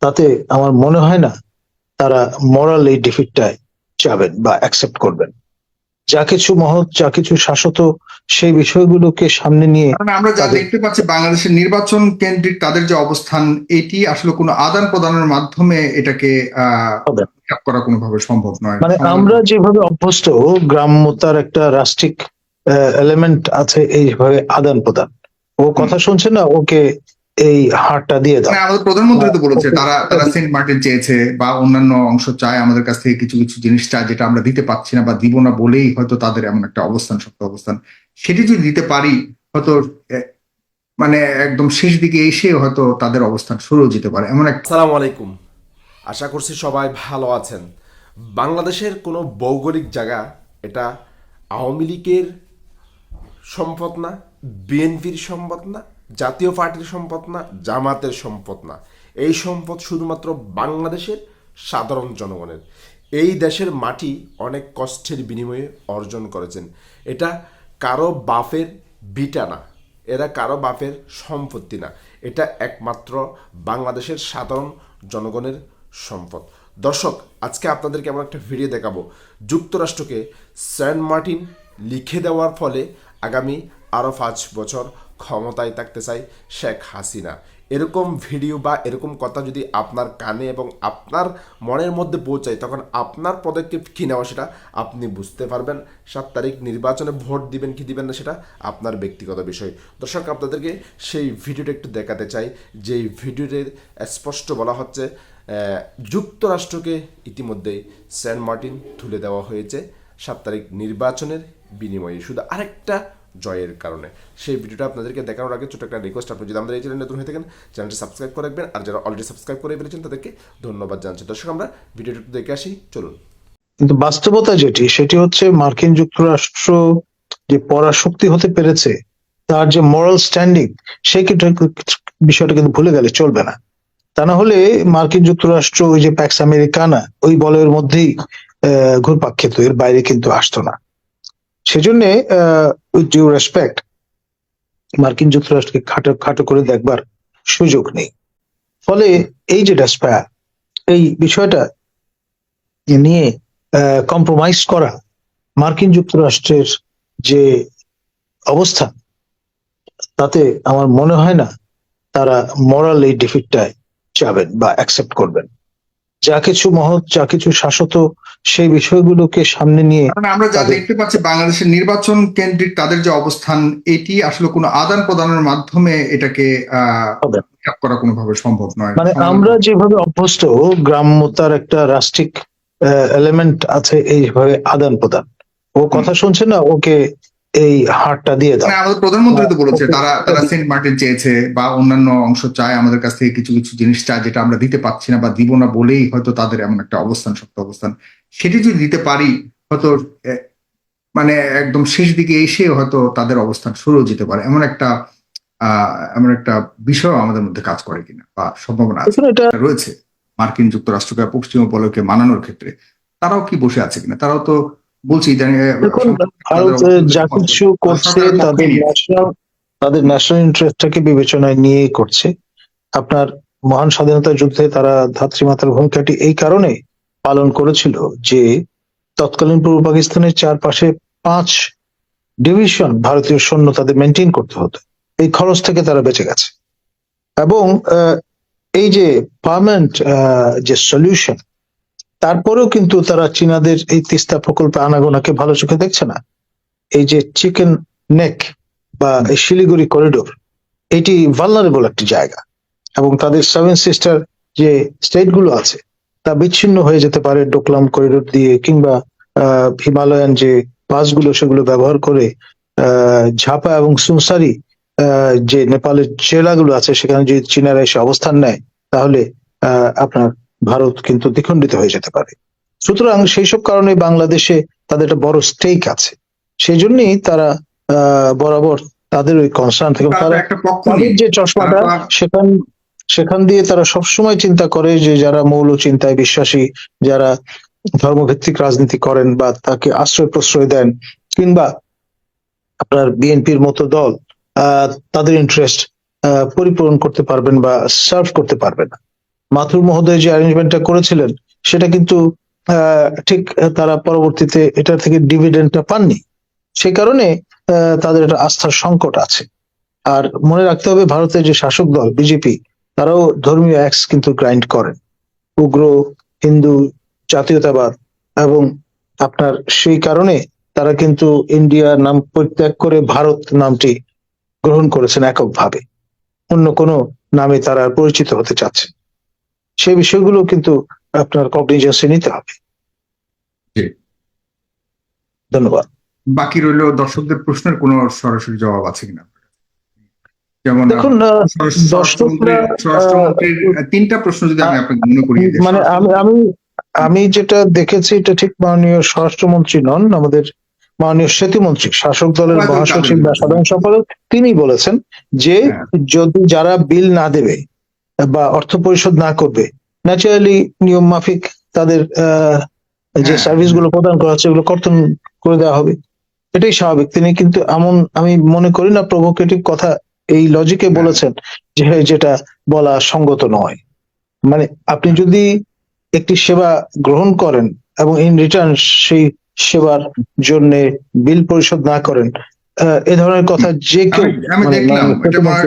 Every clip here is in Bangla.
তাতে আমার মনে হয় না তারা মরাল এই ডিফিটটায় যাবেন বা অ্যাকসেপ্ট করবেন। যা কিছু মহৎ যা কিছু শাশ্বত সেই বিষয়গুলোকে সামনে নিয়ে আমরা যা দেখতে পাচ্ছি বাংলাদেশের নির্বাচন কেন্দ্রিক তাদের যে অবস্থান এটি আসলে কোনো আদান প্রদানের মাধ্যমে এটাকে করা কোনোভাবে সম্ভব নয়। মানে আমরা যেভাবে অভ্যস্ত গ্রাম্যতার একটা রাষ্ট্রিক এলিমেন্ট আছে এইভাবে আদান প্রদান ও কথা শুনছে না ওকে এই হারটা দিয়ে দাও। মানে আমাদের প্রধানমন্ত্রী তো বলেছে তারা তারা সেন্ট মার্টিন চেয়েছে বা অন্যান্য অংশ চায় আমাদের কাছ থেকে কিছু কিছু জিনিস চায় যেটা আমরা দিতে পারছি না বা দিব না বলেই হয়তো তাদের এমন একটা অবস্থান শক্ত অবস্থান। সেটি যদি দিতে পারি হয়তো মানে একদম শেষ দিকে এসে হয়তো তাদের অবস্থান শুরু যেতে পারে এমন একটা আসসালামু আলাইকুম। আশা করছি সবাই ভালো আছেন। বাংলাদেশের কোনো ভৌগোলিক জায়গা এটা আওয়ামী লীগের সম্পদ না বিএনপির সম্পদ না? জাতীয় পার্টির সম্পদ না, জামাতের সম্পদ না। এই সম্পদ শুধুমাত্র বাংলাদেশের সাধারণ জনগণের। এই দেশের মাটি অনেক কষ্টের বিনিময়ে অর্জন করেছেন। এটা কারও বাপের বিটা না। এরা কারও বাপের সম্পত্তি না। এটা একমাত্র বাংলাদেশের সাধারণ জনগণের সম্পদ। দর্শক, আজকে আপনাদেরকে এমন একটা ভিডিও দেখাবো। যুক্তরাষ্ট্রকে সেন্ট মার্টিন লিখে দেওয়ার ফলে আগামী আরও পাঁচ বছর ক্ষমতায় থাকতে চাই শেখ হাসিনা। এরকম ভিডিও বা এরকম কথা যদি আপনার কানে এবং আপনার মনের মধ্যে পৌঁছায়, তখন আপনার পদক্ষেপ কী নেওয়া সেটা আপনি বুঝতে পারবেন। সাত তারিখ নির্বাচনে ভোট দিবেন কি দিবেন না সেটা আপনার ব্যক্তিগত বিষয়। দর্শক, আপনাদেরকে সেই ভিডিওটা একটু দেখাতে চাই, যেই ভিডিওটির স্পষ্ট বলা হচ্ছে যুক্তরাষ্ট্রকে ইতিমধ্যেই সেন্ট মার্টিন তুলে দেওয়া হয়েছে সাত তারিখ নির্বাচনের বিনিময়ে। শুধু আরেকটা জয়ের কারণে। সেই ভিডিওটা আপনাদেরকে দেখানোর আগে ছোট একটা রিকোয়েস্ট আপনি যদি আমাদের এই চ্যানেল নতুন হয়ে থাকেন চ্যানেলটি সাবস্ক্রাইব করে রাখবেন। আর যারা অলরেডি সাবস্ক্রাইব করে ফেলেছেন, তাদেরকে ধন্যবাদ জানাচ্ছি। দর্শক, আমরা ভিডিওটা দেখে আসি। চলুন। কিন্তু বাস্তবতা যেটি, সেটি হচ্ছে মার্কিন যুক্তরাষ্ট্র যে পরাশক্তি হতে পেরেছে, তার যে মরাল স্ট্যান্ডিং কিন্তু বিষয়টা কিন্তু ভুলে গেলে চলবে না। তা না হলে মার্কিন যুক্তরাষ্ট্র ওই যে প্যাক্স আমেরিকানা ওই বলয়ের মধ্যেই ঘুরপাক খেত, এর বাইরে কিন্তু আসতো না। সেজন্য ডিউ রেসপেক্ট মার্কিন যুক্তরাষ্ট্রকে খাটো খাটো করে দেখবার সুযোগ নেই। ফলে এই যে ডেসপায়ার এই বিষয়টা নিয়ে কম্প্রোমাইজ করা মার্কিন যুক্তরাষ্ট্রের যে অবস্থা, তাতে আমার মনে হয় না তারা মরাল এই ডিফিটটায় যাবেন বা অ্যাকসেপ্ট করবেন। যা কিছু মহৎ যা কিছু শাশ্বত সেই বিষয়গুলোকে সামনে নিয়ে আমরা যা দেখতে পাচ্ছি বাংলাদেশের নির্বাচন কেন্দ্রিক তাদের যে অবস্থান এটি আসলে কোনো আদান প্রদানের মাধ্যমে এটাকে করা কোনোভাবে সম্ভব নয়। মানে আমরা যেভাবে অভ্যস্ত গ্রাম্যতার একটা রাষ্ট্রিক এলিমেন্ট আছে এইভাবে আদান প্রদান। ও কথা শুনছে না ওকে এই হারটা দিয়ে দাও। মানে আমাদের প্রধানমন্ত্রী তো বলেছে তারা তারা সেন্ট মার্টিন চেয়েছে বা অন্যান্য অংশ চায় আমাদের কাছ থেকে কিছু কিছু জিনিস চায় যেটা আমরা দিতে পারছি না বা দিব না বলেই হয়তো তাদের এমন একটা অবস্থান শক্ত অবস্থান। সেটি যদি দিতে পারি হয়তো মানে একদম শেষ দিকে এসে হয়তো তাদের অবস্থান শুরু যেতে পারে। এমন একটা আহ এমন একটা বিষয় আমাদের মধ্যে কাজ করে কিনা বা সম্ভাবনা আছে রয়েছে। মার্কিন যুক্তরাষ্ট্রকে পশ্চিম বলয়কে মানানোর ক্ষেত্রে। তারাও কি বসে আছে কিনা? তারাও তো বলছি ভারত যা কিছু করছে তাদের ন্যাশনাল তাদের ন্যাশনাল ইন্টারেস্টটাকে বিবেচনায় নিয়ে করছে। আপনার মহান স্বাধীনতা যুদ্ধে তারা ধাত্রীমাতার ভূমিকাটি এই কারণে পালন করেছিল যে তৎকালীন পূর্ব পাকিস্তানের চারপাশে পাঁচ ডিভিশন ভারতীয় সৈন্য তাদের মেনটেন করতে হতো। এই খরচ থেকে তারা বেঁচে গেছে। এবং এই যে পার্মানেন্ট যে সলিউশন তারপরেও কিন্তু তারা চীনাদের এই তিস্তা প্রকল্পে আনাগোনাকে ভালো চোখে দেখছে না। এই যে চিকেন নেক বা শিলিগুড়ি করিডোর, এটি ভালনারেবল একটি জায়গা এবং তাদের সেভেন সিস্টার যে স্টেটগুলো আছে, তা বিচ্ছিন্ন হয়ে যেতে পারে ডোকলাম করিডোর দিয়ে কিংবা হিমালয়ান যে পাসগুলো সেগুলো ব্যবহার করে ঝাপা এবং সুনসারি যে নেপালের জেলাগুলো আছে সেখানে যদি চীনারা এসে অবস্থান নেয়, তাহলে আপনার ভারত কিন্তু দ্বিখণ্ডিত হয়ে যেতে পারে। সুতরাং সেই সব কারণে বাংলাদেশে তাদের একটা বড় স্টেক আছে। সেই জন্যই তারা আহ, বরাবর তাদের ওই কনসার্ন থেকে তারা তাদের যে চশমাটা সেখান সেখান দিয়ে তারা সবসময় চিন্তা করে যে যারা মৌল চিন্তায় বিশ্বাসী যারা ধর্মভিত্তিক রাজনীতি করেন বা তাকে আশ্রয় প্রশ্রয় দেন কিংবা আপনার বিএনপির মতো দল আহ, তাদের ইন্টারেস্ট পরিপূরণ করতে পারবেন বা সার্ভ করতে পারবে না। মাথুর মহোদয় যে অ্যারেঞ্জমেন্টটা করেছিলেন, সেটা কিন্তু ঠিক তারা পরবর্তীতে এটা থেকে ডিভিডেন্ডটা পাননি। সে কারণে তাদের একটা আস্থার সংকট আছে। আর মনে রাখতে হবে, ভারতের যে শাসক দল বিজেপি তারাও ধর্মীয় অ্যাক্স কিন্তু গ্রাইন্ড করেন। উগ্র, হিন্দু, জাতীয়তাবাদ এবং আপনার সেই কারণে তারা কিন্তু ইন্ডিয়ার নাম পরিত্যাগ করে ভারত নামটি গ্রহণ করেছেন এককভাবে। অন্য কোনো নামে তারা পরিচিত হতে চাচ্ছে সেই বিষয়গুলো কিন্তু আপনার কগনিজেন্সে নিতে হবে। ধন্যবাদ। বাকি রইল দর্শকদের প্রশ্নের কোনো সরাসরি জবাব আছে কিনা? যেমন দেখুন তিনটা প্রশ্ন যদি আমি আপনাকে মনে দিই মানে আমি আমি আমি যেটা দেখেছি এটা ঠিক মাননীয় স্বরাষ্ট্রমন্ত্রী নন আমাদের মাননীয় সেতুমন্ত্রী শাসক দলের মহাসচিব বা সাধারণ সম্পাদক তিনি বলেছেন যে হ্যাঁ। যদি যারা বিল না দেবে বা অর্থ পরিশোধ না করবে ন্যাচারালি নিয়ম মাফিক তাদের যে হ্যাঁ। সার্ভিসগুলো প্রদান করা হচ্ছে এগুলো কর্তন করে দেওয়া হবে এটাই স্বাভাবিক তিনি কিন্তু এমন আমি মনে করি না প্রভোকেটিভ কথা এই লজিকে হ্যাঁ। বলেছেন যে যেটা বলা সঙ্গত নয় মানে আপনি যদি একটি সেবা গ্রহণ করেন এবং ইন রিটার্ন সেই সেবার জন্য বিল পরিশোধ না করেন এ ধরনের কথা যে কেউ আমি মানে দেখলাম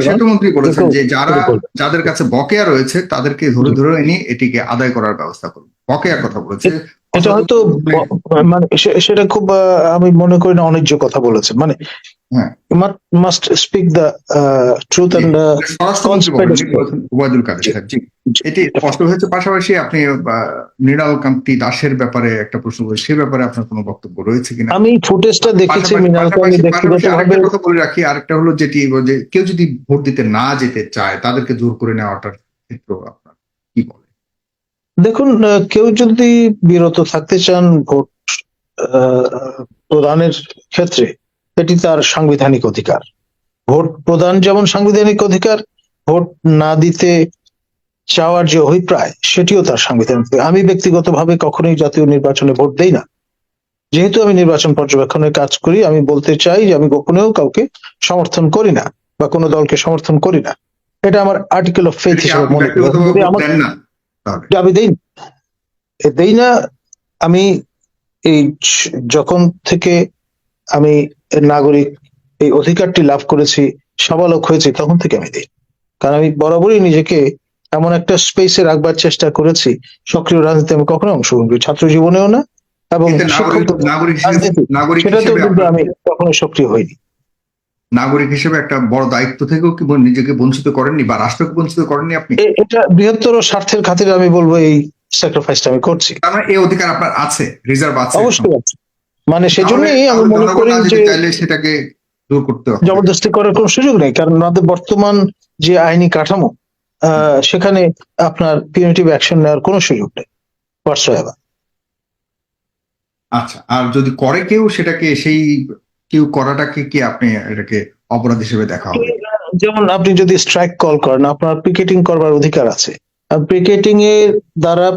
সেতুমন্ত্রী বলেছেন যে যারা যাদের কাছে বকেয়া রয়েছে তাদেরকে ধরে ধরে এনে এটিকে আদায় করার ব্যবস্থা করুন। বকেয়ার কথা বলেছে। এটা হয়তো মানে সেটা খুব আহ, আমি মনে করি না অন্যায্য কথা বলেছেন মানে। মাস্ট স্পিক দ্য ট্রুথ বলেছেন ওবায়দুল কাদের জি এটি স্পষ্ট হয়েছে পাশাপাশি আপনি মৃণাল কান্তি দাসের ব্যাপারে একটা প্রশ্ন করেন সে ব্যাপারে আপনার কোনো বক্তব্য রয়েছে কিনা? আমি ফুটেজটা দেখেছি পাশাপাশি- মৃণালকে আমি পাশাপাশি- ব্যক্তিগত পাশাপাশি ভাবে আরেকটা কথা বলে রাখি আরেকটা হলো যেটি যে কেউ যদি ভোট দিতে না যেতে চায় তাদেরকে জোর করে নেওয়াটার ক্ষেত্র আপনার কি বলে? দেখুন কেউ যদি বিরত থাকতে চান ভোট আহ, প্রদানের ক্ষেত্রে এটি তার সাংবিধানিক অধিকার। ভোট প্রদান যেমন সাংবিধানিক অধিকার ভোট না দিতে চাওয়ার যে অভিপ্রায় সেটিও তার সাংবিধানিক। আমি ব্যক্তিগতভাবে কখনোই জাতীয় নির্বাচনে ভোট দেই না। যেহেতু আমি নির্বাচন পর্যবেক্ষণের কাজ করি আমি বলতে চাই যে আমি গোপনেও কাউকে সমর্থন করি না বা কোনো দলকে সমর্থন করি না। এটা আমার আর্টিকেল অফ ফেথ হিসেবে মনে করি। আমি দেই দেই না আমি এই যখন থেকে আমি নাগরিক এই অধিকারটি লাভ করেছি সাবালক হয়েছি তখন থেকে আমি দিই কারণ আমি বরাবরই নিজেকে এমন একটা স্পেসে রাখবার চেষ্টা করেছি। সক্রিয় রাজনীতি আমি কখনো অংশগ্রহণ করি ছাত্র জীবনেও না এবং কিন্তু আমি কখনো সক্রিয় হইনি। নাগরিক হিসেবে একটা বড় দায়িত্ব থেকেও কি নিজেকে বঞ্চিত করেননি বা রাষ্ট্রকে বঞ্চিত করেননি আপনি? এটা বৃহত্তর স্বার্থের খাতিরে আমি বলব এই স্যাক্রিফাইসটা আমি করছি। তার মানে এই অধিকার আপনার আছে রিজার্ভ আছে অবশ্যই আছে। মানে সেজন্যই আমি মনে করি যে সেটাকে দূর করতে জবরদস্তি করার কোনো সুযোগ নেই কারণ আমাদের বর্তমান যে আইনি কাঠামো সেখানে আপনার পিউনিটিভ অ্যাকশন নেওয়ার কোনো সুযোগ নেই হোয়াটসঅ্যাভার আচ্ছা আর যদি করে কেউ সেটাকে সেই কেউ করাটাকে কি আপনি এটাকে অপরাধ হিসেবে দেখা হবে? যেমন আপনি যদি স্ট্রাইক কল করেন আপনার পিকেটিং করবার অধিকার আছে। আর পিকেটিং এর দ্বারা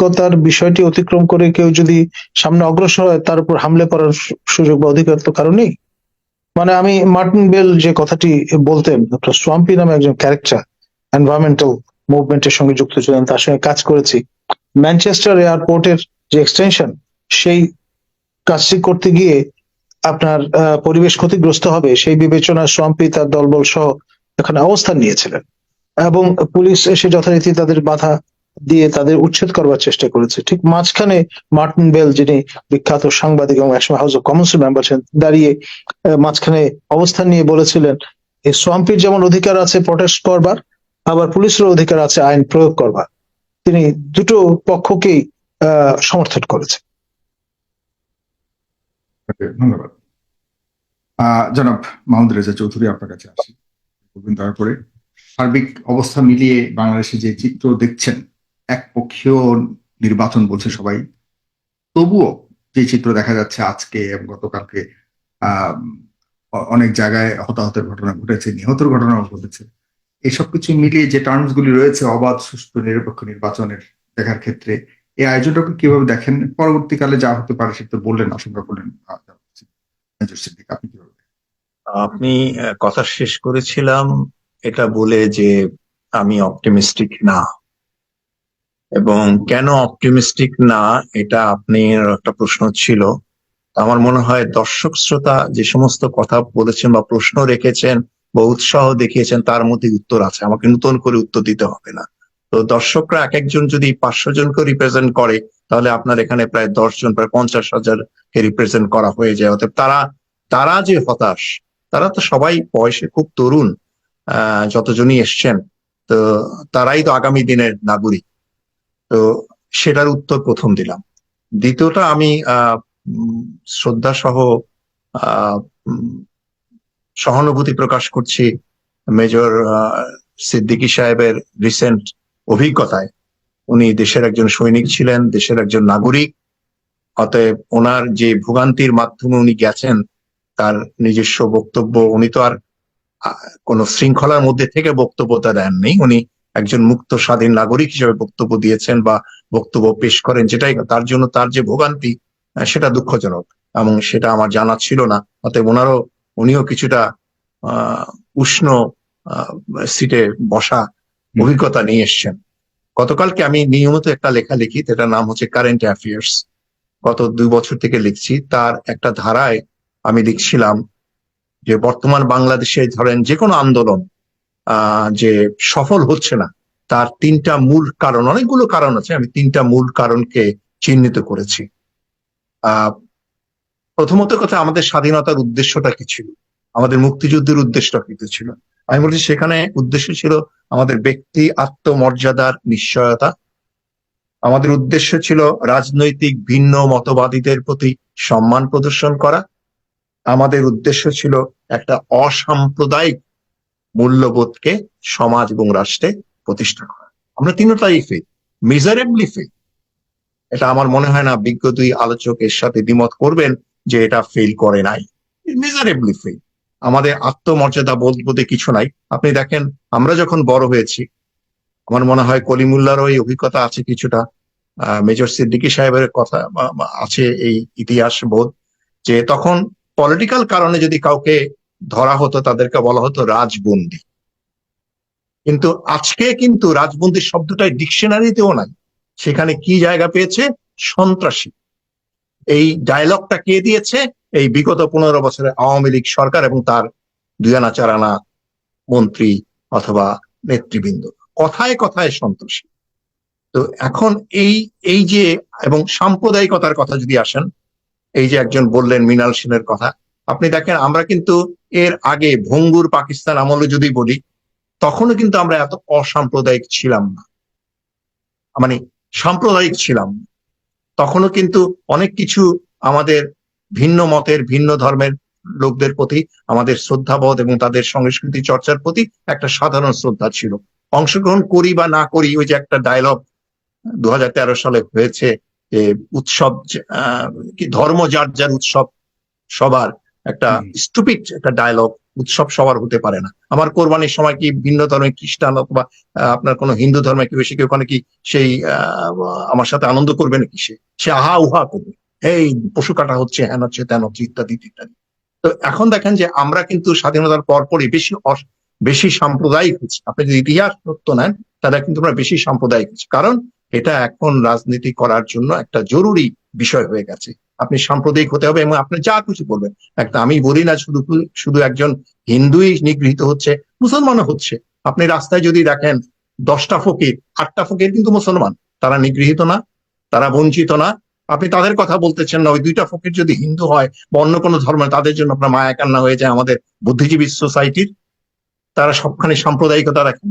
প্রতিবন্ধকতার বিষয়টি অতিক্রম করে কেউ যদি সামনে অগ্রসর হয়, তার উপর হামলে করার সুযোগ বা অধিকার তো কারণ নেই। মানে আমি মার্টিন বেল যে কথাটি বলতেন, ডক্টর সোয়াম্পি নামে একজন ক্যারেক্টার, এনভায়রনমেন্টাল মুভমেন্টের সঙ্গে যুক্ত ছিলেন, তার সঙ্গে কাজ করেছি। ম্যানচেস্টার এয়ারপোর্টের যে এক্সটেনশন, সেই কাজটি করতে গিয়ে আপনার পরিবেশ ক্ষতিগ্রস্ত হবে, সেই বিবেচনায় সোয়াম্পি তার দলবল সহ এখানে অবস্থান নিয়েছিলেন। এবং পুলিশ এসে যথারীতি তাদের বাধা দিয়ে তাদের উচ্ছেদ করবার চেষ্টা করেছে। ঠিক মাঝখানে মার্টিন বেল, যিনি বিখ্যাত সাংবাদিক এবং একসময় হাউস অফ কমন্স মেম্বার ছিলেন, দাঁড়িয়ে মাঝখানে অবস্থান নিয়ে বলেছিলেন, এই সোয়াম্পির যেমন অধিকার আছে প্রটেস্ট করবার, আবার পুলিশের অধিকার আছে আইন প্রয়োগ করবার। তিনি দুটো পক্ষকেই সমর্থন করেছে ধন্যবাদ। জনাব মাহমুদ রেজা চৌধুরী আপনার কাছে আসি। দয়া করে সার্বিক অবস্থা মিলিয়ে বাংলাদেশে যে চিত্র দেখছেন একপক্ষীয় নির্বাচন বলছে সবাই। তবুও যে চিত্র দেখা যাচ্ছে আজকে এবং গতকালকে অনেক জায়গায় হতাহতের ঘটনা ঘটেছে, নিহতের ঘটনাও ঘটেছে। এসব কিছু মিলিয়ে যে টার্মস গুলি রয়েছে, অবাধ সুস্থ নিরপেক্ষ নির্বাচনের দেখার ক্ষেত্রে, এই আয়োজনটাকে কীভাবে দেখেন? পরবর্তীকালে যা হতে পারে সেটা বললেন, আশঙ্কা করলেন আপনি কীভাবে আপনি কথা শেষ করেছিলাম, এটা বলে যে আমি অপটিমিস্টিক না। এবং কেন অপটিমিস্টিক না, এটা আপনি একটা প্রশ্ন ছিল। আমার মনে হয় দর্শক শ্রোতা যে সমস্ত কথা বলেছেন বা প্রশ্ন রেখেছেন বা উৎসাহ দেখিয়েছেন, তার মধ্যে উত্তর আছে। আমাকে নতুন করে উত্তর দিতে হবে না। তো দর্শকরা এক একজন যদি পাঁচশো জনকে রিপ্রেজেন্ট করে, তাহলে আপনার এখানে প্রায় দশ জন, প্রায় পঞ্চাশ হাজারকে রিপ্রেজেন্ট করা হয়ে যায়। অতএব তারা তারা যে হতাশ, তারা তো সবাই বয়সে খুব তরুণ, আহ, যতজনই এসছেন, তো তারাই তো আগামী দিনের নাগরিক। তো সেটার উত্তর প্রথম দিলাম। দ্বিতীয়টা আমি শ্রদ্ধা সহ সহানুভূতি প্রকাশ করছি মেজর সিদ্দিকী সাহেবের রিসেন্ট অভিজ্ঞতায়। উনি দেশের একজন সৈনিক ছিলেন, দেশের একজন নাগরিক। অতএব ওনার যে ভোগান্তির মাধ্যমে উনি গেছেন, তার নিজস্ব বক্তব্য, উনি তো আর কোনো শৃঙ্খলার মধ্যে থেকে বক্তব্যটা দেননি। উনি একজন মুক্ত স্বাধীন নাগরিক হিসেবে বক্তব্য দিয়েছেন বা বক্তব্য পেশ করেন যেটাই তার জন্য তার যে ভোগান্তি সেটা দুঃখজনক এবং সেটা আমার জানা ছিল না। অতএব ওনারও উনিও কিছুটা উষ্ণ সিটে বসা অভিজ্ঞতা নিয়ে এসছেন। গতকালকে আমি নিয়মিত একটা লেখা লিখি যেটার নাম হচ্ছে কারেন্ট অ্যাফেয়ার্স গত দুই বছর থেকে লিখছি তার একটা ধারায় আমি লিখছিলাম যে বর্তমান বাংলাদেশে ধরেন যে কোনো আন্দোলন যে সফল হচ্ছে না, তার তিনটা মূল কারণ, অনেকগুলো কারণ আছে, আমি তিনটা মূল কারণকে চিহ্নিত করেছি। প্রথমত কথা, আমাদের স্বাধীনতার উদ্দেশ্যটা কি ছিল? আমাদের মুক্তিযুদ্ধের উদ্দেশ্যটা কি ছিল? আমি বলছি, সেখানে উদ্দেশ্য ছিল আমাদের ব্যক্তি আত্মমর্যাদার নিশ্চয়তা। আমাদের উদ্দেশ্য ছিল রাজনৈতিক ভিন্ন মতবাদীদের প্রতি সম্মান প্রদর্শন করা। আমাদের উদ্দেশ্য ছিল একটা অসাম্প্রদায়িক মূল্যবোধকে সমাজ এবং রাষ্ট্রে প্রতিষ্ঠা করা। আমরা তিনটাই ফেক মেজারেবলি ফেক এটা আমার মনে হয় না বিজ্ঞ দুই আলোচক এর সাথে দ্বিমত করবেন যে এটা ফেল করে নাই। মেজারেবলি ফেল আমাদের আত্মমর্যাদা বোধ বোধে কিছু নাই। আপনি দেখেন, আমরা যখন বড় হয়েছি, আমার মনে হয় কলিমুল্লারও এই অভিজ্ঞতা আছে কিছুটা। মেজর সিদ্দিকি সাহেবের কথা আছে এই ইতিহাস বোধ যে তখন পলিটিক্যাল কারণে যদি কাউকে ধরা হতো, তাদেরকে বলা হতো রাজবন্দি। কিন্তু আজকে কিন্তু রাজবন্দি শব্দটাই ডিকশনারিতেও নাই। সেখানে কি জায়গা পেয়েছে? সন্ত্রাসী। এই ডায়লগটা কে দিয়েছে? এই বিগত পনেরো বছরে আওয়ামী লীগ সরকার এবং তার দুই আনা, চার আনা মন্ত্রী অথবা নেতৃবৃন্দ। কথায় কথায় সন্ত্রাসী। তো এখন এই এই যে, এবং সাম্প্রদায়িকতার কথা যদি আসেন, এই যে একজন বললেন মৃণাল সেনের কথা, আপনি দেখেন আমরা কিন্তু এর আগে ভঙ্গুর পাকিস্তান আমলে যদি বলি, তখনও কিন্তু আমরা এত অসাম্প্রদায়িক ছিলাম না মানে সাম্প্রদায়িক ছিলাম। তখনও কিন্তু অনেক কিছু আমাদের ভিন্ন মতের, ভিন্ন ধর্মের লোকদের প্রতি, আমাদের শ্রদ্ধাবোধ এবং তাদের সংস্কৃতি চর্চার প্রতি একটা সাধারণ শ্রদ্ধা ছিল অংশগ্রহণ করি বা না করি, ওই যে একটা ডায়লগ দু হাজার তেরো সালে হয়েছে যে উৎসব কি ধর্ম যার যার উৎসব সবার একটা হুম। স্টুপিড একটা ডায়লগ উৎসব সবার হতে পারে না। আমার কোরবানির সময় কি ভিন্ন ধর্মের খ্রিস্টান অথবা আপনার কোনো হিন্দু ধর্মে কেউ বেশি কি ওখানে কি সেই আমার সাথে আনন্দ করবে নাকি সে? সে আহা উহা করবে। এই পশু কাটা হচ্ছে হ্যান হচ্ছে তেন হচ্ছে ইত্যাদি ইত্যাদি। তো এখন দেখেন যে আমরা কিন্তু স্বাধীনতার পরপরই বেশি বেশি সাম্প্রদায়িক হচ্ছে। আপনি যদি ইতিহাস সত্য নেন তাহলে কিন্তু আমরা বেশি সাম্প্রদায়িক হচ্ছে। কারণ এটা এখন রাজনীতি করার জন্য একটা জরুরি বিষয় হয়ে গেছে। আপনি সাম্প্রদায়িক হতে হবে এবং আপনি যা কিছু করবেন একটা আমি বলি না, শুধু শুধু একজন হিন্দুই নিগৃহীত হচ্ছে, মুসলমানও হচ্ছে। আপনি রাস্তায় যদি দেখেন, দশটা ফকির, আটটা ফকির কিন্তু মুসলমান। তারা নিগৃহীত না, তারা বঞ্চিত না। আপনি তাদের কথা বলতেছেন না, ওই দুইটা ফকির যদি হিন্দু হয় বা অন্য কোনো ধর্ম তাদের জন্য আপনার মায়া কান্না হয়ে যায় আমাদের বুদ্ধিজীবী সোসাইটির। তারা সবখানে সাম্প্রদায়িকতা রাখেন।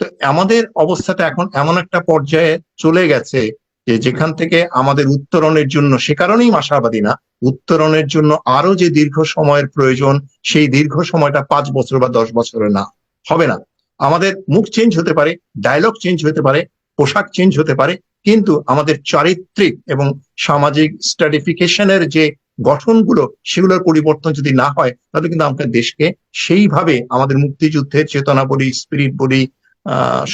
তো আমাদের অবস্থাটা এখন এমন একটা পর্যায়ে চলে গেছে যে যেখান থেকে আমাদের উত্তরণের জন্য, সে কারণেই আশাবাদী না, উত্তরণের জন্য আরও যে দীর্ঘ সময়ের প্রয়োজন, সেই দীর্ঘ সময়টা পাঁচ বছর বা দশ বছরে না, হবে না। আমাদের মুখ চেঞ্জ হতে পারে ডায়লগ চেঞ্জ হতে পারে, পোশাক চেঞ্জ হতে পারে, কিন্তু আমাদের চারিত্রিক এবং সামাজিক স্ট্রাটিফিকেশনের যে গঠনগুলো, সেগুলোর পরিবর্তন যদি না হয়, তাহলে কিন্তু আমাদের দেশকে সেইভাবে আমাদের মুক্তিযুদ্ধের চেতনা বলি স্পিরিট বলি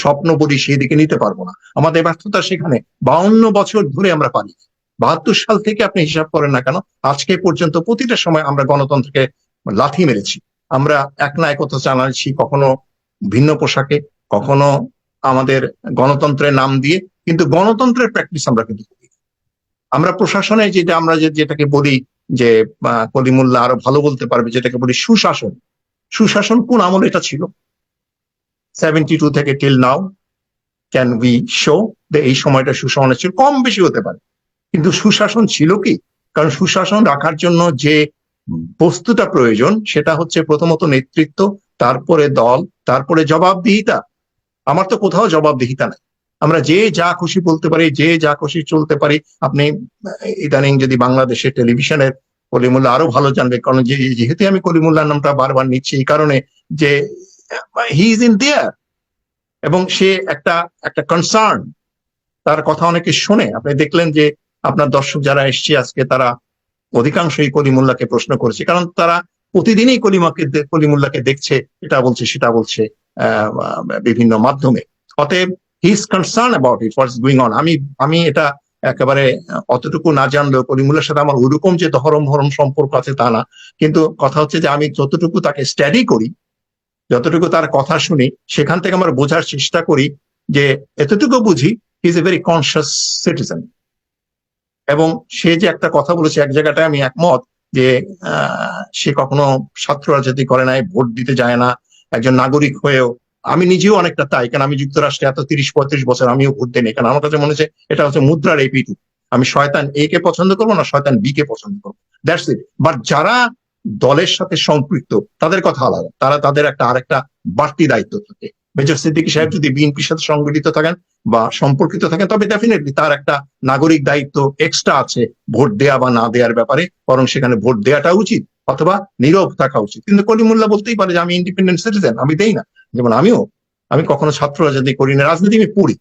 স্বপ্ন বলি সেই দিকে নিতে পারব না। আমাদের ব্যর্থতা সেখানে বাউন্ন বছর ধরে আমরা পারি বাহাত্তর সাল থেকে আপনি হিসাব করেন না কেন, আজকে পর্যন্ত প্রতিটা সময় আমরা গণতন্ত্রকে লাথি মেরেছি। আমরা এক না একতা জানাচ্ছি কখনো ভিন্ন পোশাকে, কখনো আমাদের গণতন্ত্রের নাম দিয়ে, কিন্তু গণতন্ত্রের প্র্যাকটিস আমরা কিন্তু করি আমরা প্রশাসনে যেটা আমরা যেটাকে বলি যে কলিমুল্লাহ আরও ভালো বলতে পারবে, যেটাকে বলি সুশাসন। সুশাসন কোন আমলে এটা ছিল? সেভেন্টি টু থেকে till now can we show এই সময়টা সুশাসনের ছিল? কম বেশি হতে পারে। কিন্তু সুশাসন ছিল কি? কারণ সুশাসন রাখার জন্য যে বস্তুটা প্রয়োজন, সেটা হচ্ছে প্রথমত নেতৃত্ব, তারপরে দল, তারপরে জবাবদিহিতা। আমার তো কোথাও জবাবদিহিতা নাই। আমরা যে যা খুশি বলতে পারি, যে যা খুশি চলতে পারি, আপনি ইদানিং যদি বাংলাদেশের টেলিভিশনের কলিমুল্লাহ আরও ভালো জানবে, কারণ যেহেতু আমি কলিমুল্লাহ নামটা বারবার নিচ্ছি, এই কারণে যে হি ইজ ইন দেয়ার এবং সে একটা একটা কনসার্ন তার কথা অনেকে শুনে। আপনি দেখলেন যে আপনার দর্শক যারা এসছে আজকে, তারা অধিকাংশই কলিমুল্লাহকে প্রশ্ন করেছে। কারণ তারা প্রতিদিনই কলিমাকে কলিমুল্লাহকে দেখছে, এটা বলছে, সেটা বলছে বিভিন্ন মাধ্যমে। অতএব he is concern about it what's going on আমি আমি এটা একেবারে, অতটুকু না জানলেও কলিমুল্লার সাথে আমার ওইরকম যে ধরম হরম সম্পর্ক আছে তা না। কিন্তু কথা হচ্ছে যে আমি যতটুকু তাকে স্টাডি করি যতটুকু তার কথা শুনি, সেখান থেকে আমরা বোঝার চেষ্টা করি যে এতটুকু বুঝি is a very conscious citizen এবং সে যে একটা কথা বলেছে, এক জায়গাটায় আমি একমত যে সে কখনো ছাত্র রাজনীতি করে নাই, ভোট দিতে যায় না, একজন নাগরিক হয়েও। আমি নিজেও অনেকটা তাই, কারণ আমি যুক্তরাষ্ট্রে এত তিরিশ, পঁয়ত্রিশ বছর আমিও ভোট দিই কারণ আমার কাছে মনে হচ্ছে, এটা হচ্ছে মুদ্রার এপিটু আমি শয়তান এ কে পছন্দ করব না, শয়তান বি কে পছন্দ করব। দ্যাটস ইট বাট যারা দলের সাথে সম্পৃক্ত, তাদের কথা আলাদা। তারা তাদের একটা আরেকটা বাড়তি দায়িত্ব থাকে। মেজর সিদ্দিকী সাহেব যদি বিএনপির সাথে সংগঠিত থাকেন বা সম্পর্কিত থাকেন, তবে ডেফিনেটলি তার একটা নাগরিক দায়িত্ব এক্সট্রা আছে ভোট দেয়া বা না দেওয়ার ব্যাপারে, বরং সেখানে ভোট দেওয়াটা উচিত অথবা নীরব থাকা উচিত। কিন্তু কলিমুল্লাহ বলতেই পারে যে, আমি ইন্ডিপেন্ডেন্ট সিটিজেন আমি দেই না। যেমন আমিও, আমি কখনো ছাত্র রাজনীতি করি না, রাজনীতি আমি পড়ি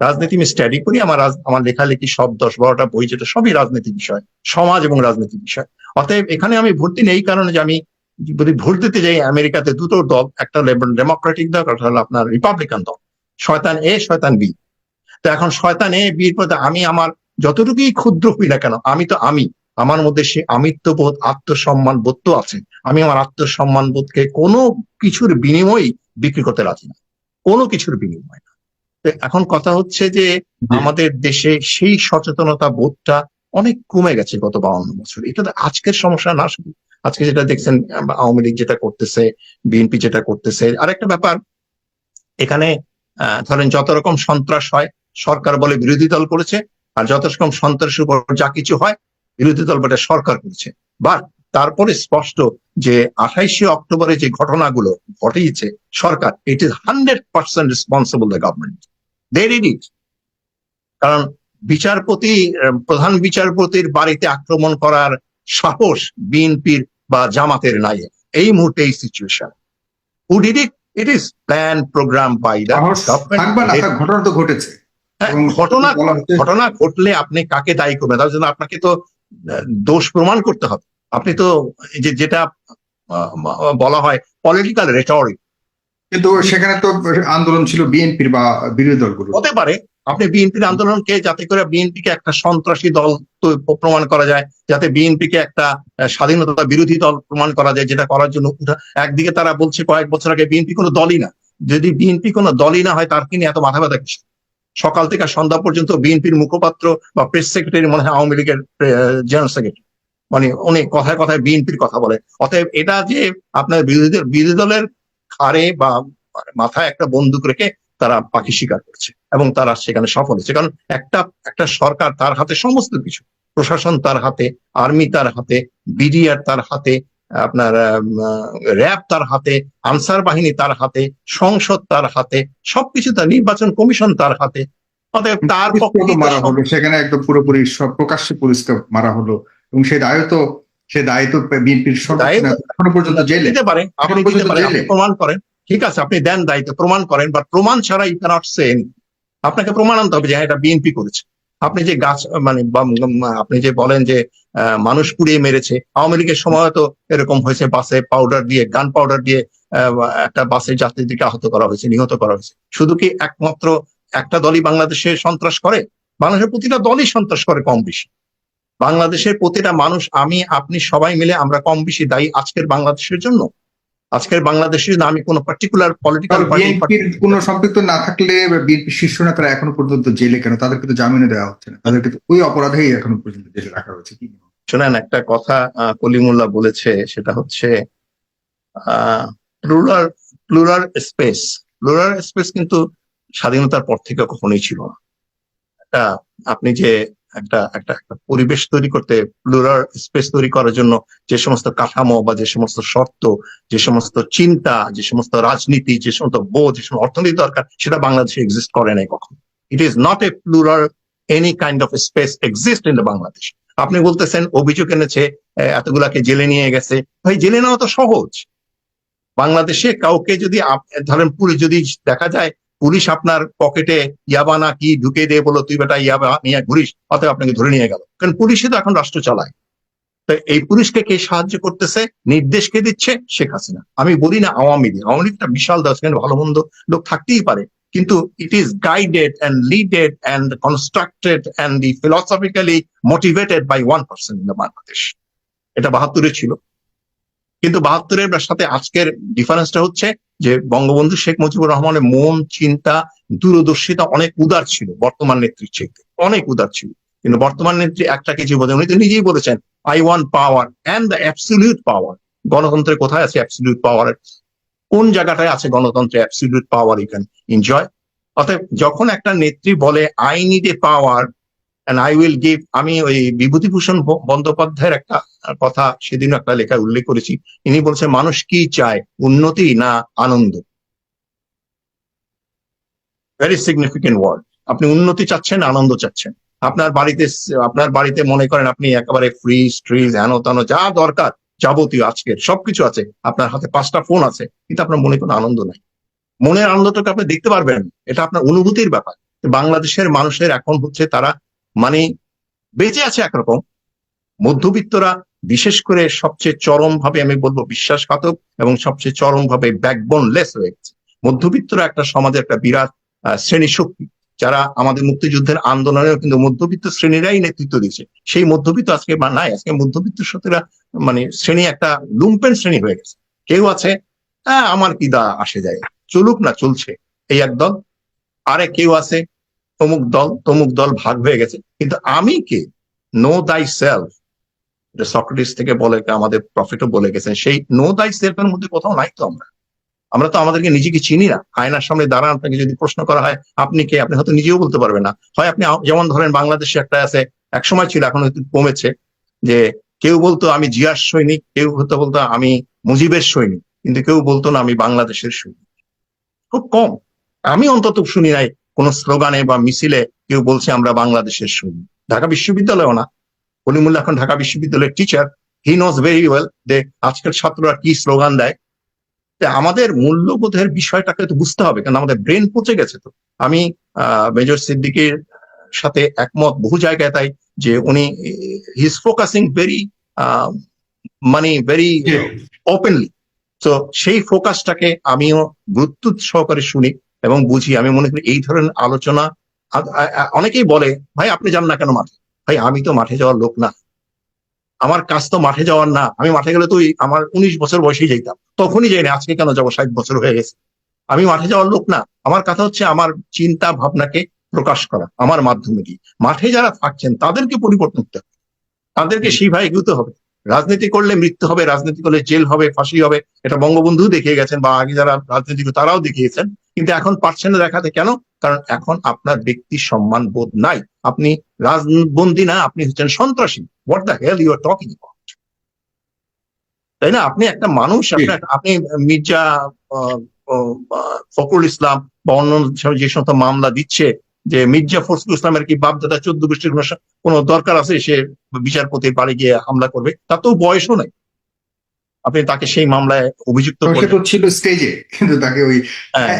রাজনীতি আমি স্টাডি করি, আমার আমার লেখালেখি সব দশ বারোটা বই যেটা সবই রাজনীতি বিষয়, সমাজ এবং রাজনীতি বিষয়। অতএব এখানে আমি ভোট দিই না এই কারণে যে আমি যদি ভোট দিতে যাই আমেরিকাতে, দুটো দল, একটা ডেমোক্রেটিক দল, একটা হলো আপনার রিপাবলিকান দল, শয়তান এ শয়তান বি তো এখন শয়তান এ প্রতি আমি আমার যতটুকুই ক্ষুদ্র হই না কেন, আমি তো আমি, আমার মধ্যে সে আমিত্ববোধ, আত্মসম্মান বোধ তো আছে। আমি আমার আত্মসম্মান বোধকে কোনো কিছুর বিনিময়ে বিক্রি করতে রাজি না। কোনো কিছুর বিনিময় এখন কথা হচ্ছে যে আমাদের দেশে সেই সচেতনতা বোধটা অনেক কমে গেছে গত বাউন্ন বছর। এটা তো আজকের সমস্যা না শুধু আজকে যেটা দেখছেন আওয়ামী লীগ যেটা করতেছে বিএনপি যেটা করতেছে। আরেকটা ব্যাপার এখানে ধরেন যত রকম সন্ত্রাস হয় সরকার বলে বিরোধী দল করেছে আর যত রকম সন্ত্রাসের উপর যা কিছু হয় বিরোধী দল বলে সরকার করেছে। বা তারপরে স্পষ্ট যে আঠাইশে অক্টোবরে যে ঘটনাগুলো ঘটিয়েছে সরকার it is hundred percent responsible the government they did it কারণ বিচারপতি প্রধান বিচারপতির বাড়িতে আক্রমণ করার সাহস বিএনপির বা জামাতের নাই। এই মুহূর্তে এই situation who did it it is plan program by থাক, ঘটনা তো ঘটেছে। হ্যাঁ, ঘটনা ঘটনা ঘটলে আপনি কাকে দায়ী করবেন? তার জন্য আপনাকে তো দোষ প্রমাণ করতে হবে। আপনি তো যেটা বলা হয় পলিটিক্যাল রেটরিক কিন্তু সেখানে তো আন্দোলন ছিল বিএনপির বা বিরোধী দলগুলো হতে পারে। আপনি বিএনপির আন্দোলনকে যাতে করে বিএনপিকে একটা সন্ত্রাসী দল প্রমাণ করা যায়, যাতে বিএনপিকে একটা স্বাধীনতা বিরোধী দল প্রমাণ করা যায়, যেটা করার জন্য একদিকে তারা বলছে কয়েক বছর আগে বিএনপি কোনো দলই না। যদি বিএনপি কোনো দলই না হয়, তার কি নিয়ে এত মাথা ব্যথা কিসের? সকাল থেকে সন্ধ্যা পর্যন্ত বিএনপির মুখপাত্র বা প্রেস সেক্রেটারি মনে হয় আওয়ামী লীগের জেনারেল সেক্রেটারি। মানে উনি কথায় কথায় বিএনপির কথা বলে। অতএব এটা যে আপনার বিরোধী বিরোধী দলের ঘাড়ে বা মাথায় একটা বন্দুক রেখে তারা পাখি শিকার করছে এবং তারা সেখানে সফল হচ্ছে কারণ একটা একটা সরকার তার হাতে সমস্ত কিছু। প্রশাসন তার হাতে আর্মি তার হাতে বিডিআর তার হাতে আপনার র্যাব তার হাতে আনসার বাহিনী তার হাতে সংসদ তার হাতে সবকিছু তার নির্বাচন কমিশন তার হাতে। অতএব তার পক্ষে মারা হলো সেখানে একদম পুরোপুরি প্রকাশ্যে পুলিশকে মারা হলো। এবং সেই দায় তো সে দায়িত্ব বিএনপির এখনও পর্যন্ত জেলে। দিতে পারে আপনি দিতে পারেন প্রমাণ করেন। ঠিক আছে আপনি দেন দায়িত্ব প্রমাণ করেন বাট প্রমাণ ছাড়া ইউ ক্যানট সে আপনাকে প্রমাণ আনতে হবে যে হ্যাঁ, এটা বিএনপি করেছে। আপনি যে গাছ মানে আপনি যে বলেন যে মানুষ পুড়িয়ে মেরেছে আওয়ামী লীগের সময় তো এরকম হয়েছে বাসে পাউডার দিয়ে গান পাউডার দিয়ে আহ, একটা বাসে যাত্রীদেরকে আহত করা হয়েছে নিহত করা হয়েছে। শুধু কি একমাত্র একটা দলই বাংলাদেশে সন্ত্রাস করে? বাংলাদেশের প্রতিটা দলই সন্ত্রাস করে কম বেশি। বাংলাদেশের প্রতিটা মানুষ আমি আপনি সবাই মিলে আমরা কম বেশি দায়ী আজকের বাংলাদেশের জন্য। আজকের বাংলাদেশে যদি আমি কোনো পার্টিকুলার পলিটিক্যাল বিএনপির কোনো সম্পৃক্ত না থাকলে বিএনপি শীর্ষ নেতারা এখনও পর্যন্ত জেলে কেন? তাদেরকে তো জামিনে দেওয়া হচ্ছে না। তাদেরকে তো ওই অপরাধেই এখনও পর্যন্ত জেলে রাখা হয়েছে কি? শোনেন একটা কথা কলিমুল্লাহ বলেছে সেটা হচ্ছে plural plural space plural space কিন্তু স্বাধীনতার পর থেকে কখনোই ছিল না। আপনি যে একটা একটা একটা পরিবেশ তৈরি করতে, প্লুরাল স্পেস তৈরি করার জন্য যে সমস্ত কাঠামো বা যে সমস্ত শর্ত, যে সমস্ত চিন্তা, যে সমস্ত রাজনীতি, যে সমস্ত বোধ, যে সমস্ত অর্থনীতি দরকার, সেটা বাংলাদেশে এক্সিস্ট করে নাই কখনো। It is not a plural any kind of space exist in the Bangladesh আপনি বলতেছেন, অভিযোগ এনেছে এতগুলাকে জেলে নিয়ে গেছে। ভাই, জেলে নেওয়া তো সহজ। বাংলাদেশে কাউকে যদি ধরেন পুলিশ যদি দেখা যায় পুলিশ আপনার পকেটে ইয়াবা না কি ঢুকে দিয়ে বলো তুই বেটা ইয়াবা নিয়ে ঘুরিস, অতএব আপনাকে ধরে নিয়ে গেল। কারণ পুলিশই তো এখন রাষ্ট্র চালায়। তো এই পুলিশকে কে সাহায্য করতেছে? নির্দেশ কে দিচ্ছে? শেখ হাসিনা। আমি বলি না আওয়ামী লীগ। আওয়ামী লীগটা বিশাল দশ ভালো মন্দ লোক থাকতেই পারে। কিন্তু it is guided and leaded and constructed and the philosophically motivated by one person in the Bangladesh এটা বাহাত্তরে ছিল। কিন্তু বাহাত্তরের সাথে আজকের ডিফারেন্সটা হচ্ছে যে বঙ্গবন্ধু শেখ মুজিবুর রহমানের মন, চিন্তা, দূরদর্শিতা অনেক উদার ছিল বর্তমান নেত্রীর চেয়ে অনেক উদার ছিল। কিন্তু বর্তমান নেত্রী একটা কিছু বোঝেন, উনি তো নিজেই বলেছেন I want power and the absolute power গণতন্ত্রে কোথায় আছে অ্যাবসলিউট পাওয়ার কোন জায়গাটায় আছে গণতন্ত্রের absolute power you can enjoy অতএব যখন একটা নেত্রী বলে I need a power and I will give আমি ওই বিভূতিভূষণ বন্দ্যোপাধ্যায়ের একটা কথা সেদিন একটা লেখায় উল্লেখ করেছি। ইনি বলছেন, মানুষ কি চায়, উন্নতি না আনন্দ? ভেরি সিগনিফিকেন্ট ওয়ার্ড আপনি উন্নতি চাচ্ছেন, আনন্দ চাচ্ছেন। আপনার বাড়িতে আপনার বাড়িতে মনে করেন আপনি একেবারে ফ্রিজ ট্রিজ হেন তেন যা দরকার যাবতীয় আজকের, সবকিছু আছে। আপনার হাতে পাঁচটা ফোন আছে, কিন্তু আপনার মনে কোনো আনন্দ নাই। মনের আনন্দটাকে আপনি দেখতে পারবেন, এটা আপনার অনুভূতির ব্যাপার। বাংলাদেশের মানুষের এখন হচ্ছে তারা মানে বেঁচে আছে একরকম। মধ্যবিত্তরা বিশেষ করে সবচেয়ে চরম ভাবে আমি বলব বিশ্বাসঘাতক এবং সবচেয়ে চরম ভাবে ব্যাকবোন লেস হয়ে গেছে। মধ্যবিত্তরা একটা সমাজের একটা বিরাট শ্রেণি শক্তি যারা আমাদের মুক্তিযুদ্ধের আন্দোলনেও কিন্তু মধ্যবিত্ত শ্রেণীরাই নেতৃত্ব দিয়েছে। সেই মধ্যবিত্ত আজকে বা নাই, আজকে মধ্যবিত্ত শক্তিরা মানে শ্রেণি একটা লুম্পেন শ্রেণি হয়ে গেছে। কেউ আছে হ্যাঁ আমার কি দা আসে যায়, চলুক না, চলছে। এই এক দল। আরে কেউ আছে তমুক দল তমুক দল ভাগ হয়ে গেছে। কিন্তু আমি কে? নো দাই সেলফ সক্রেটিস থেকে বলে আমাদের প্রফিটও বলে গেছেন। সেই নো দাই সেলফের মধ্যে কোথাও নাই তো আমরা। আমরা তো আমাদেরকে নিজেকে চিনি না। আয়নার সামনে দাঁড়ান, আপনাকে যদি প্রশ্ন করা হয়, আপনি কে? আপনি হয়তো নিজেও বলতে পারবেন না। হয় আপনি যেমন ধরেন বাংলাদেশে একটা আছে এক সময় ছিল, এখন হয়তো কমেছে, যে কেউ বলতো, আমি জিয়ার সৈনিক। কেউ হয়তো বলতো, আমি মুজিবের সৈনিক। কিন্তু কেউ বলতো না, আমি বাংলাদেশের সৈনিক। খুব কম। আমি অন্তত শুনি নাই কোন স্লোগানে বা মিছিলে কেউ বলছে আমরা বাংলাদেশের সৈনিক ঢাকা বিশ্ববিদ্যালয়ও না। কলিমুল্লাহ এখন ঢাকা বিশ্ববিদ্যালয়ের teacher he knows very well যে আজকের ছাত্ররা কি স্লোগান দেয়। তা আমাদের মূল্যবোধের বিষয়টাকে তো বুঝতে হবে কারণ আমাদের ব্রেন পচে গেছে তো। আমি মেজর সিদ্দিকের সাথে একমত বহু জায়গায় তাই যে উনি হিজ ফোকাসিং ভেরি মানে ভেরি ওপেনলি তো সেই ফোকাসটাকে আমিও গুরুত্ব সহকারে শুনি। এবং বুঝি, আমি মনে করি এই ধরনের আলোচনা অনেকেই বলে, ভাই, আপনি যান না কেন মাঠে? ভাই, আমি তো মাঠে যাওয়ার লোক না। আমার কাজ তো মাঠে যাওয়ার না। আমি মাঠে গেলে তো ওই আমার উনিশ বছর বয়সেই যাইতাম। তখনই যাই না আজকে কেন যাব? ষাট বছর হয়ে গেছে। আমি মাঠে যাওয়ার লোক না। আমার কথা হচ্ছে আমার চিন্তা ভাবনাকে প্রকাশ করা, আমার মাধ্যমে দিয়ে। মাঠে যারা থাকছেন, তাদেরকে পরিবর্তন করতে হবে। তাদেরকে সেইভাবে এগুতে হবে। রাজনীতি করলে মৃত্যু হবে, রাজনীতি করলে জেল হবে, ফাঁসি হবে। এটা বঙ্গবন্ধু দেখিয়ে গেছেন বা আগে যারা রাজনীতি তারাও দেখিয়েছেন। কিন্তু এখন পারছেন না দেখাতে। কেন? কারণ এখন আপনার ব্যক্তি সম্মান বোধ নাই। আপনি রাজবন্দী না আপনি হচ্ছেন সন্ত্রাসী। What the hell you are talking তাই না? আপনি একটা মানুষ আপনি মির্জা ফখরুল ইসলাম বা অন্য যে সমস্ত মামলা দিচ্ছে যে মির্জা ফখরুল ইসলামের কি বাপ দাদা চোদ্দ গোষ্ঠীর কোনো কোনো দরকার আছে? সে বিচারপতির বাড়ি গিয়ে হামলা করবে। তার তো বয়সও নাই। আপনি তাকে সেই মামলায় অভিযুক্ত ছিল স্টেজে কিন্তু তাকে ওই হ্যাঁ,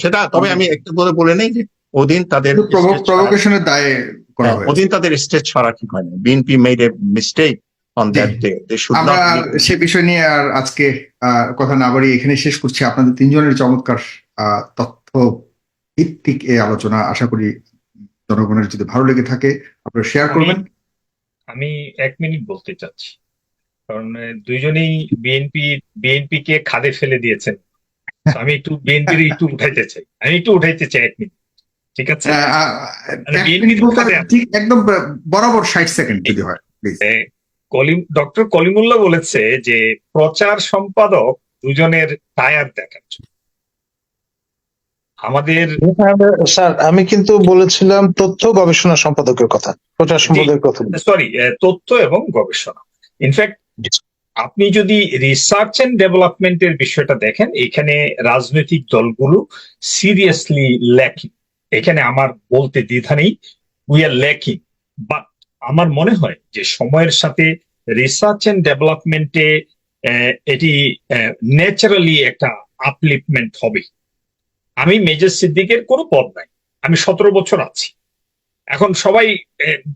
সেটা তবে আমি একটু করে বলে নেই যে ওদিন তাদের provocation-এর দায়ে করা হ্যাঁ, ওদিন তাদের স্টেজ ছাড়া ঠিক হয়নি। BNP made a mistake on that day they should আমরা সে বিষয় নিয়ে আর আজকে আহ, কথা না বাড়ি এখানে শেষ করছি। আপনাদের তিনজনের চমৎকার আহ, তথ্য ভিত্তিক এই আলোচনা আশা করি জনগণের যদি ভালো লেগে থাকে আপনারা শেয়ার করবেন। আমি এক মিনিট বলতে চাচ্ছি। কারণ দুইজনেই বিএনপি বিএনপি কে খাদে ফেলে দিয়েছেন। আমি একটু বিএনপির একটু উঠাইতে চাই। আমি একটু উঠাইতে চাই এক মিনিট। ঠিক আছে? মানে? ঠিক একদম বরাবর ষাট সেকেন্ড যদি হয় কলিম ডক্টর কলিমুল্লাহ বলেছে যে প্রচার সম্পাদক দুজনের টায়ার দেখার আমাদের স্যার আমি কিন্তু বলেছিলাম তথ্য গবেষণা সম্পাদকের কথা প্রচার সম্পাদকের কথা। সরি তথ্য এবং গবেষণা। ইনফ্যাক্ট আপনি যদি রিসার্চ এন্ড ডেভেলপমেন্টের বিষয়টা দেখেন, এখানে রাজনৈতিক দলগুলো সিরিয়াসলি ল্যাকিং এখানে আমার বলতে দ্বিধা নেই উই আর ল্যাকিং বাট আমার মনে হয় যে সময়ের সাথে রিসার্চ এন্ড ডেভেলপমেন্টে এটি ন্যাচারালি একটা আপলিফমেন্ট হবে। আমি মেজর সিদ্দিকের কোনো পদ নাই। আমি সতেরো বছর আছি। এখন সবাই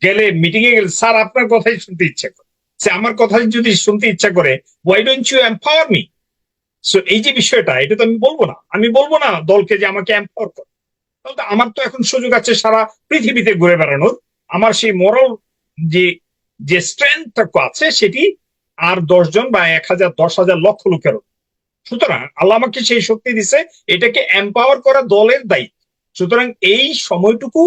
গেলে মিটিং এ গেলে, স্যার, আপনার কথাই শুনতে ইচ্ছা করে। সে আমার কথা যদি শুনতে ইচ্ছা করে why don't you empower me so এই যে বিষয়টা, এটা তো আমি বলব না। আমি বলব না দলকে যে আমাকে এম্পাওয়ার কর। আমার তো এখন সুযোগ আছে সারা পৃথিবীতে ঘুরে বেড়ানোর। আমার সেই মরল যে যে স্ট্রেংথটা আছে সেটি আর দশজন বা এক হাজার, দশ হাজার লক্ষ লোকেরও। সুতরাং আল্লাহ আমাকে সেই শক্তি দিছে, এটাকে এম্পাওয়ার করা দলের দায়িত্ব। সুতরাং এই সময়টুকু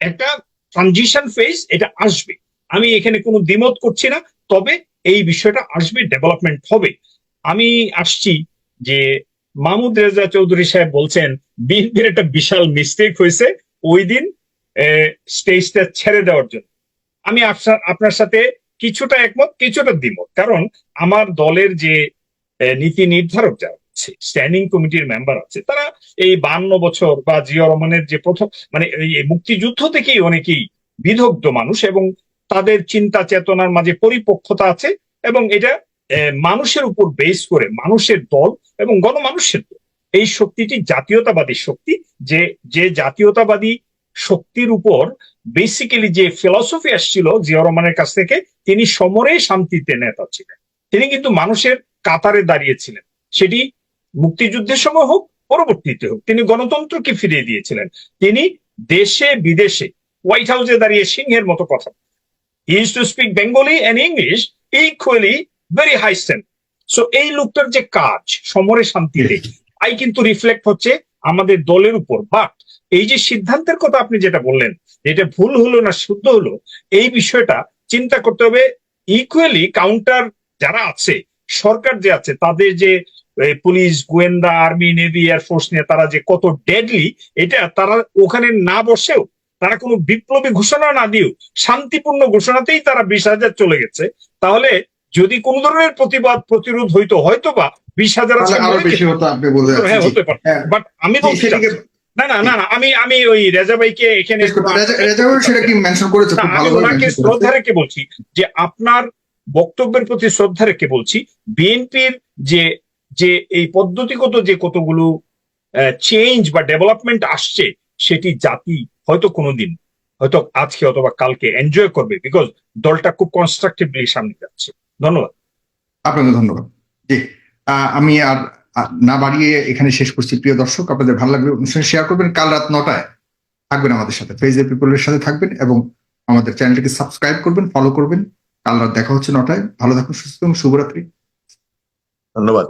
একটা ট্রানজিশন ফেজ এটা আসবে। আমি এখানে কোনো দ্বিমত করছি না। তবে এই বিষয়টা আসবে ডেভেলপমেন্ট হবে। আমি আসছি যে মাহমুদ রেজা চৌধুরী সাহেব বলছেন, বিএনপির একটা বিশাল মিস্টেক হয়েছে ওই দিন স্টেজটা ছেড়ে দেওয়ার জন্য। আমি আপনার সাথে কিছুটা একমত, কিছুটা দ্বিমত। কারণ আমার দলের যে নীতি নির্ধারক যারা আছে স্ট্যান্ডিং কমিটির মেম্বার আছে, তারা এই বান্ন বছর বা জিয়া রহমানের যে প্রথম মানে এই মুক্তিযুদ্ধ থেকেই অনেকেই বিদগ্ধ মানুষ এবং তাদের চিন্তা চেতনার মাঝে পরিপক্কতা আছে এবং এটা মানুষের উপর বেস করে, মানুষের দল এবং গণমানুষের দল। এই শক্তিটি জাতীয়তাবাদী শক্তি, যে যে জাতীয়তাবাদী শক্তির উপর বেসিক্যালি যে ফিলসফি আসছিল, জিয়া রহমানের কাছ থেকে, তিনি সমরে শান্তিতে নেতা ছিলেন। তিনি কিন্তু মানুষের কাতারে দাঁড়িয়েছিলেন। সেটি মুক্তিযুদ্ধের সময় হোক, পরবর্তীতে হোক, তিনি গণতন্ত্রকে ফিরিয়ে দিয়েছিলেন। তিনি দেশে বিদেশে হোয়াইট হাউসে দাঁড়িয়ে সিংহের মতো কথা is to speak Bengali and English equally very high stand so এই লোকটার যে কাজ, সমরে শান্তিতে আই কিন্তু রিফ্লেক্ট হচ্ছে আমাদের দলের উপর। বাট এই যে সিদ্ধান্তের কথা আপনি যেটা বললেন এটা ভুল হলো না শুদ্ধ হলো, এই বিষয়টা চিন্তা করতে হবে ইকুয়ালি কাউন্টার যারা আছে, সরকার যে আছে, তাদের যে পুলিশ গোয়েন্দা আর্মি নেভি এয়ারফোর্স নিয়ে তারা যে কত ডেডলি এটা তারা ওখানে না বসেও তারা কোনো বিপ্লবী ঘোষণা না দিয়েও শান্তিপূর্ণ ঘোষণাতেই তারা বিশ হাজার চলে গেছে। তাহলে যদি কোন ধরনের প্রতিবাদ প্রতিরোধ হইতো হয়তো বা বিশ হাজার হ্যাঁ হতে পারে। হ্যাঁ। বাট আমি জি, বলছি না না না না আমি আমি ওই রেজা ভাইকে এখানে আমি ওনাকে শ্রদ্ধা রেখে বলছি যে আপনার বক্তব্যের প্রতি শ্রদ্ধা রেখে বলছি বিএনপির যে যে এই পদ্ধতিগত যে কতগুলো চেঞ্জ বা ডেভেলপমেন্ট আসছে সেটি জাতি হয়তো কোনোদিন হয়তো আজকে অথবা কালকে এনজয় করবে বিকজ দলটা খুব কনস্ট্রাকটিভলি সামনে যাচ্ছে। ধন্যবাদ। আপনাকে ধন্যবাদ। জি আহ, আমি আর না বাড়িয়ে এখানে শেষ করছি। প্রিয় দর্শক আপনাদের ভালো লাগবে অনুষ্ঠানে শেয়ার করবেন। কাল রাত নটায় থাকবেন আমাদের সাথে। ফেজের পিপলের সাথে থাকবেন এবং আমাদের চ্যানেলটিকে সাবস্ক্রাইব করবেন ফলো করবেন। কাল রাত দেখা হচ্ছে নটায়। ভালো থাকুন সুস্থ থাকুন শুভরাত্রি। ধন্যবাদ।